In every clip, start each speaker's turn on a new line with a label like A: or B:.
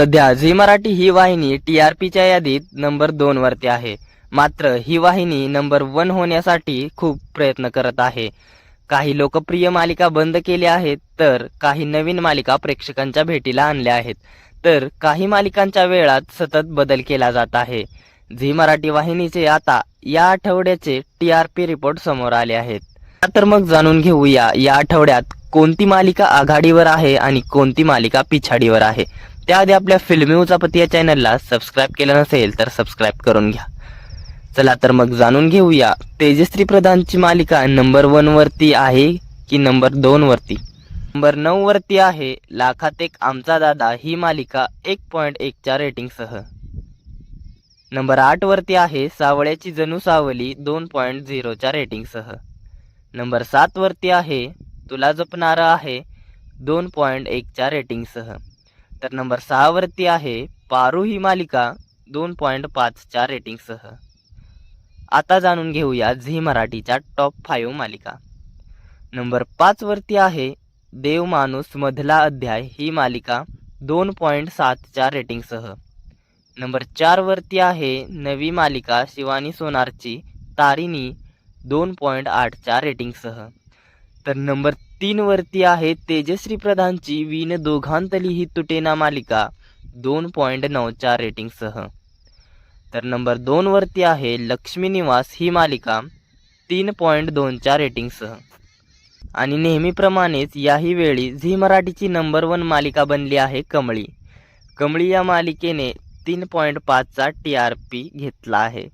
A: सध्या झी मराठी ही वाहिनी T R पीच्या यादीत नंबर दोन वरती आहे. मात्र ही वाहिनी नंबर वन होण्यासाठी खूप प्रयत्न करत आहे. काही लोकप्रिय मालिका बंद केल्या आहेत तर काही नवीन मालिका प्रेक्षकांच्या भेटीला आणल्या आहेत. तर काही मालिकांच्या वेळात सतत बदल केला जात आहे. झी मराठी वाहिनीचे आता या आठवड्याचे टी आर पी रिपोर्ट समोर आले आहेत. तर मग जाणून घेऊया या आठवड्यात कोणती मालिका आघाडीवर आहे आणि कोणती मालिका पिछाडीवर आहे. त्याआधी आपल्या फिल्मी उचापती या चॅनलला सबस्क्राईब केलं नसेल तर सबस्क्राईब करून घ्या. चला तर मग जाणून घेऊया. तेजश्री प्रधानची मालिका नंबर वन वरती आहे की नंबर दोन वरती? नंबर नऊ वरती आहे लाखात एक आमचा दादा ही मालिका एक पॉईंट एकच्या रेटिंगसह नंबर आठ वरती आहे सावळ्याची जणू सावली दोन पॉईंट झिरोच्या रेटिंगसह नंबर सात वरती आहे तुला जपणारा आहे दोन पॉईंट एकच्या रेटिंगसह तर नंबर सहावरती आहे पारू ही मालिका दोन पॉईंट पाचच्या रेटिंगसह आता जाणून घेऊया झी मराठीच्या टॉप फाईव्ह मालिका. नंबर पाचवरती आहे देव माणूस मधला अध्याय ही मालिका दोन पॉईंट सातच्या रेटिंगसह नंबर चारवरती आहे नवी मालिका शिवानी सोनारची तारिणी दोन पॉईंट आठच्या रेटिंगसह तर नंबर तीनवरती आहे तेजश्री प्रधानची वीण दोघांतली ही तुटेना मालिका दोन पॉईंट नऊच्या रेटिंगसह. तर नंबर दोनवरती आहे लक्ष्मी निवास ही मालिका तीन पॉईंट दोनच्या रेटिंगसह. आणि नेहमीप्रमाणेच याही वेळी झी मराठीची नंबर वन मालिका बनली आहे कमळी. कमळी या मालिकेने तीन पॉईंट पाचचा टी आर पी घेतला आहे.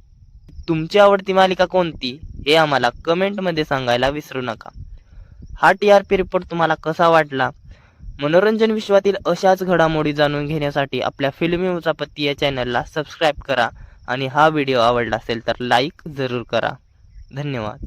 A: तुमची आवडती मालिका कोणती हे आम्हाला कमेंटमध्ये सांगायला विसरू नका. हा टी आर पी रिपोर्ट तुम्हाला कसा वाटला? मनोरंजन विश्वातील अशाच घडामोडी जाणून घेण्यासाठी आपल्या फिल्मी उचापत्ती या चॅनलला सबस्क्राईब करा आणि हा व्हिडिओ आवडला असेल तर लाईक जरूर करा. धन्यवाद.